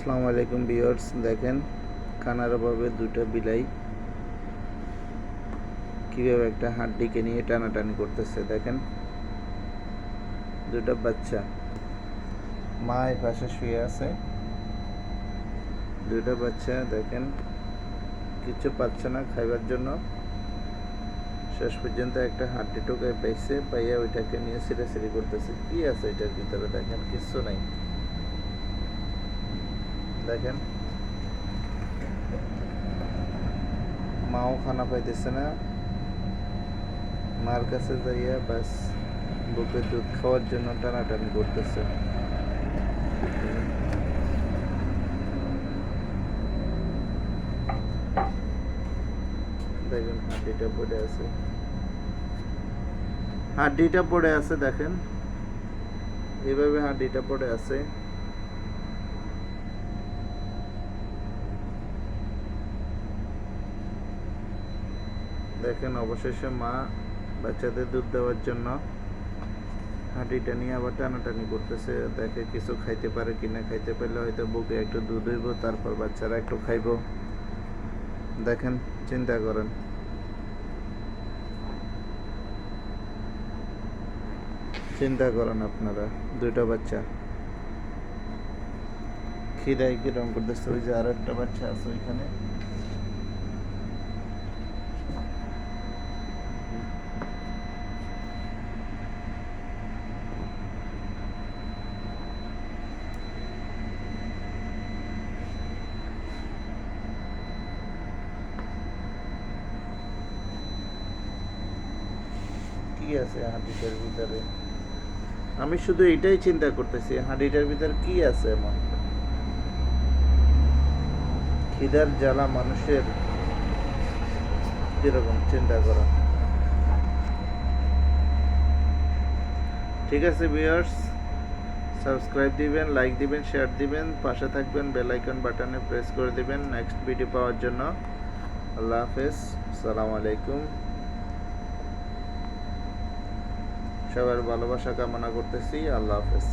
আসসালামু আলাইকুম ভিউয়ার্স, দেখেন কানার অভাবে দুটো বিলাই কীভাবে একটা হাড্ডিকে নিয়ে টানাটানি করতেছে, দেখেন। দুটো বাচ্চা। মা এই পাশে শুয়ে আছে। দুটো বাচ্চা, দেখেন। কিছু পাচ্ছে না খাইবার জন্য। শেষ পর্যন্ত একটা হাড্ডি টোকায় পাইছে, পাইয়া ওইটাকে নিয়ে সিঁড়ি করতেছে। কি আছে এটার ভিতরে, দেখেন? কিচ্ছু নাই। দেখেন। মাও খানা পাইতেছে না। মার কাছে যাইয়া বাস বুকে দুধ খাওয়ার জন্য টানাটানি করতেছে। দেখেন হাড্ডিটা পড়ে আছে। হাড্ডিটা পড়ে আছে, দেখেন। এইভাবে হাড্ডিটা পড়ে আছে। দেখেন অবশেষে মা বাচ্চাদের দুধ দেওয়ার জন্য হাঁটিটা নিয়ে আবার টানাটানি করতেছে। দেখে কিছু খাইতে পারে কি না, খাইতে পারলে হয়তো বুকে একটু দুধ হইব, তারপর বাচ্চারা একটু খাইব। দেখেন, চিন্তা করেন। চিন্তা করেন আপনারা, দুইটা বাচ্চা। খিদাই কিরম করতেছে, ওই যে আর একটা বাচ্চা আছে ওইখানে। কি আছে হাঁড়িটার ভিতরে? আমি শুধু এটাই চিন্তা করতেছি, হাঁড়িটার ভিতরে কি আছে এমন? খিদার জ্বালা মানুষের কীরকম চিন্তা করা? ঠিক আছে ভিউয়ার্স সাবস্ক্রাইব দিবেন লাইক দিবেন শেয়ার দিবেন, পাশে থাকবেন বেল আইকন বাটনে প্রেস করে দিবেন নেক্সট ভিডিও পাওয়ার জন্য। আল্লাহ হাফেজ আসসালামু আলাইকুম। সবার ভালোবাসা কামনা করতেছি আল্লাহ হাফেজ।